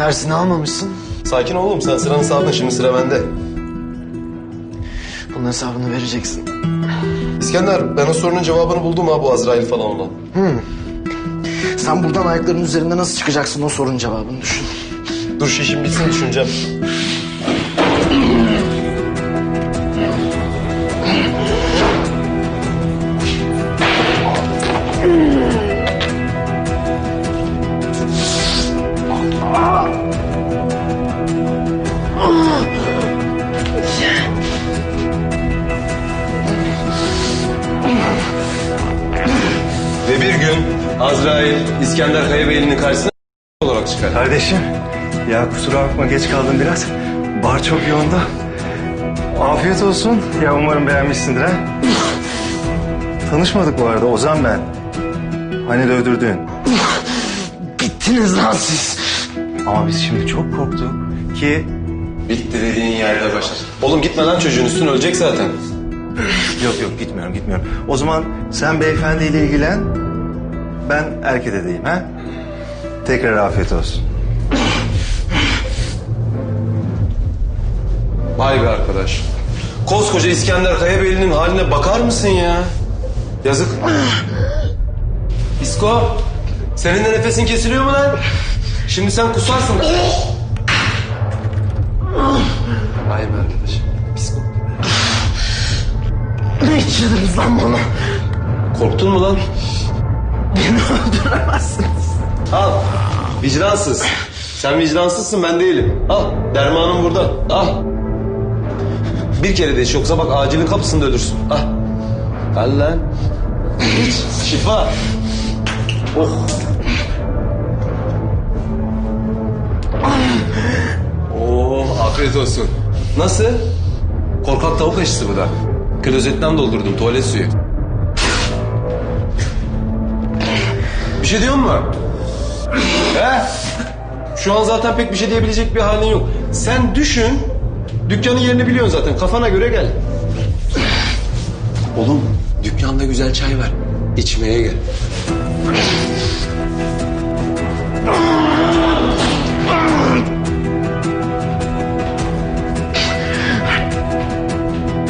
Dersini almamışsın. Sakin ol oğlum sen sıranı sağdın şimdi sıra bende. Bunun hesabını vereceksin. İskender ben o sorunun cevabını buldum ha bu Azrail falan olan. Sen buradan ayaklarının üzerinde nasıl çıkacaksın o sorunun cevabını düşün. Dur şu işim bitsin düşüneceğim. Bir gün Azrail İskender Kayabeyli'nin karşısına olarak çıkar. Kardeşim, ya kusura bakma geç kaldım biraz. Bar çok yoğundu. Afiyet olsun. Ya umarım beğenmişsindir ha. Tanışmadık bu arada Ozan ben. Hani dövdürdün. Bittiniz lan siz. Ama biz şimdi çok korktuk ki... Bitti dediğin yerde başlar. Oğlum gitme lan çocuğun üstüne ölecek zaten. Yok yok gitmiyorum gitmiyorum. O zaman sen beyefendiyle ilgilen. Ben erkek edeyim ha. Tekrar afiyet olsun. Vay be arkadaş. Koskoca İskender Kayabeyli'nin haline bakar mısın ya? Yazık. İsko, senin de nefesin kesiliyor mu lan? Şimdi sen kusarsın. Vay be arkadaş. İsko. Ne içirdiniz lan bana? Korktun mu lan? Beni öldüremezsiniz. Al. Vicdansız. Sen vicdansızsın ben değilim. Al. Dermanım burada. Al. Bir kere de iş yoksa bak acilin kapısında ölürsün. Al. Al lan. Şifa. Oh. Oh afiyet olsun. Nasıl? Korkak tavuk aşısı bu da. Klozetten doldurdum tuvalet suyu. Şey diyor mu? He? Şu an zaten pek bir şey diyebilecek bir halin yok. Sen düşün. Dükkanın yerini biliyorsun zaten. Kafana göre gel. Oğlum dükkanda güzel çay var. İçmeye gel.